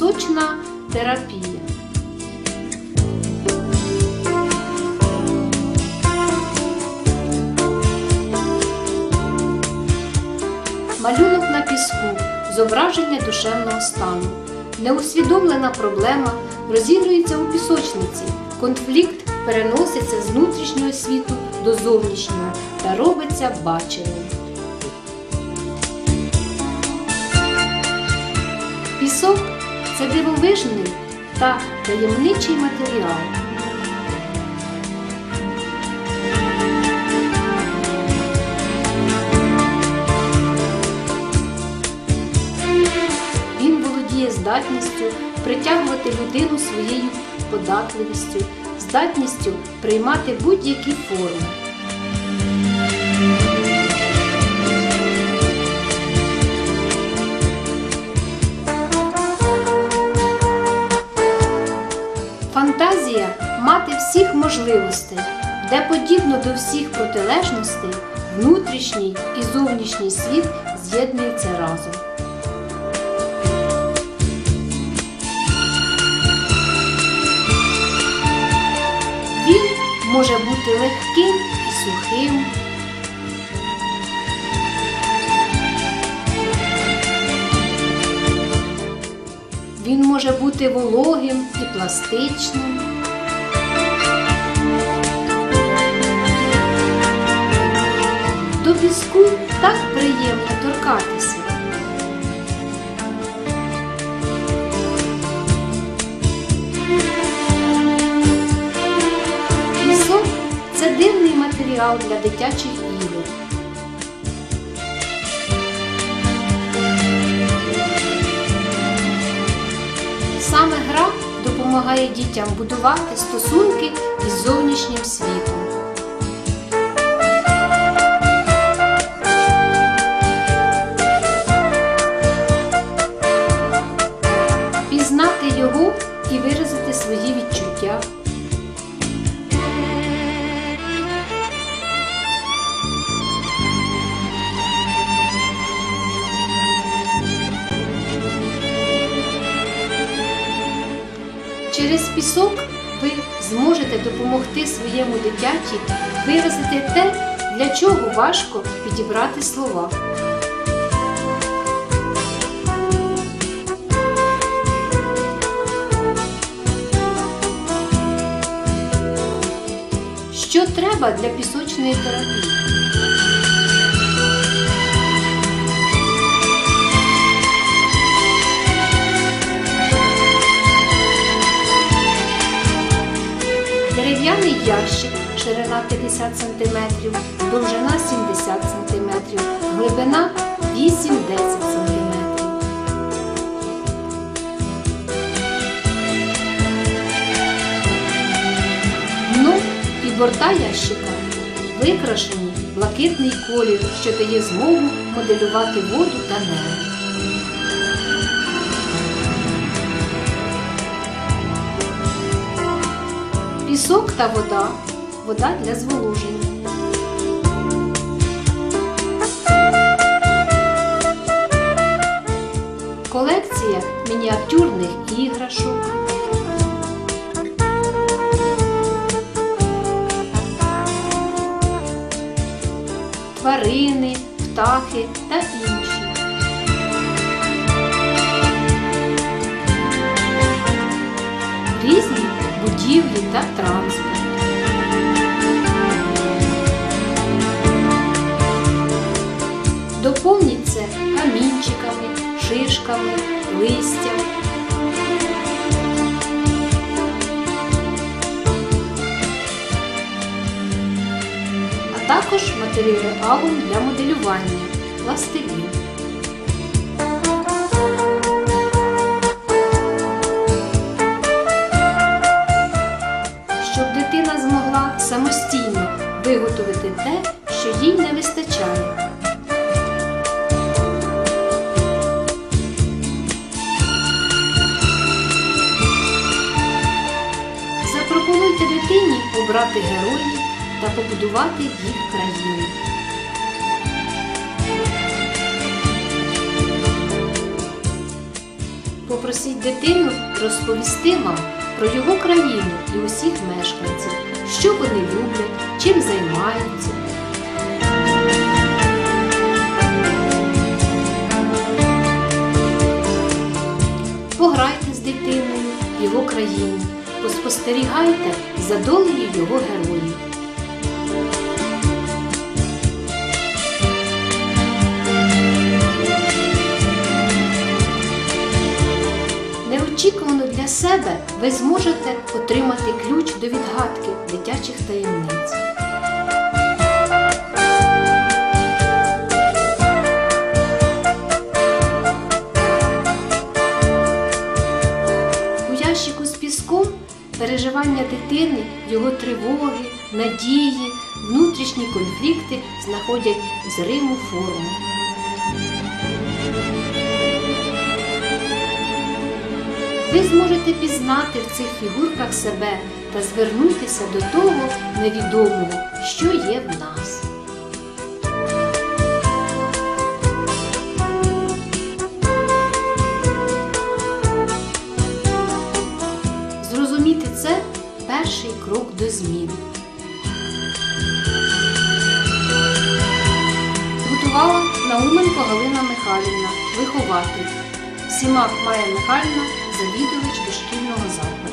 Пісочна терапія. Малюнок на піску, зображення душевного стану. Неусвідомлена проблема розігрується у пісочниці. Конфлікт переноситься з внутрішнього світу до зовнішнього та робиться баченим. Пісок це дивовижний та таємничий матеріал. Він володіє здатністю притягувати людину своєю податливістю, здатністю приймати будь-які форми. Можливостей, де подібно до всіх протилежностей, внутрішній і зовнішній світ з'єднуються разом. Він може бути легким і сухим. Він може бути вологим і пластичним. Піску так приємно торкатися. Пісок це дивний матеріал для дитячих ігор. Саме гра допомагає дітям будувати стосунки із зовнішнім світом. Через пісок ви зможете допомогти своєму дитяті виразити те, для чого важко підібрати слова. Що треба для пісочної терапії? Ширина 50 см, довжина 70 см, глибина 8-10 см. Дно і борта ящика викрашені блакитний колір, що дає змогу моделювати воду та небо. Пісок та вода. Вода для зволоження. Колекція мініатюрних іграшок. Тварини, птахи та інші. Різні будівлі та транспорт. Шишками, листям. А також матеріалом для моделювання пластилін. Обрати героїв та побудувати їх країну. попросіть дитину розповісти вам про його країну і усіх мешканців, що вони люблять, чим займаються. Пограйте з дитиною в його країні, поспостерігайте за долею його героїв. Неочікувано для себе ви зможете отримати ключ до відгадки дитячих таємниць. Переживання дитини, його тривоги, надії, внутрішні конфлікти знаходять зриму форму. Ви зможете пізнати в цих фігурках себе та звернутися до того невідомого, що є в нас. Крок до змін. Готувала Науменко Галина Михайлівна, вихователь. Сімак Майя Михайлівна, завідувач дошкільного закладу.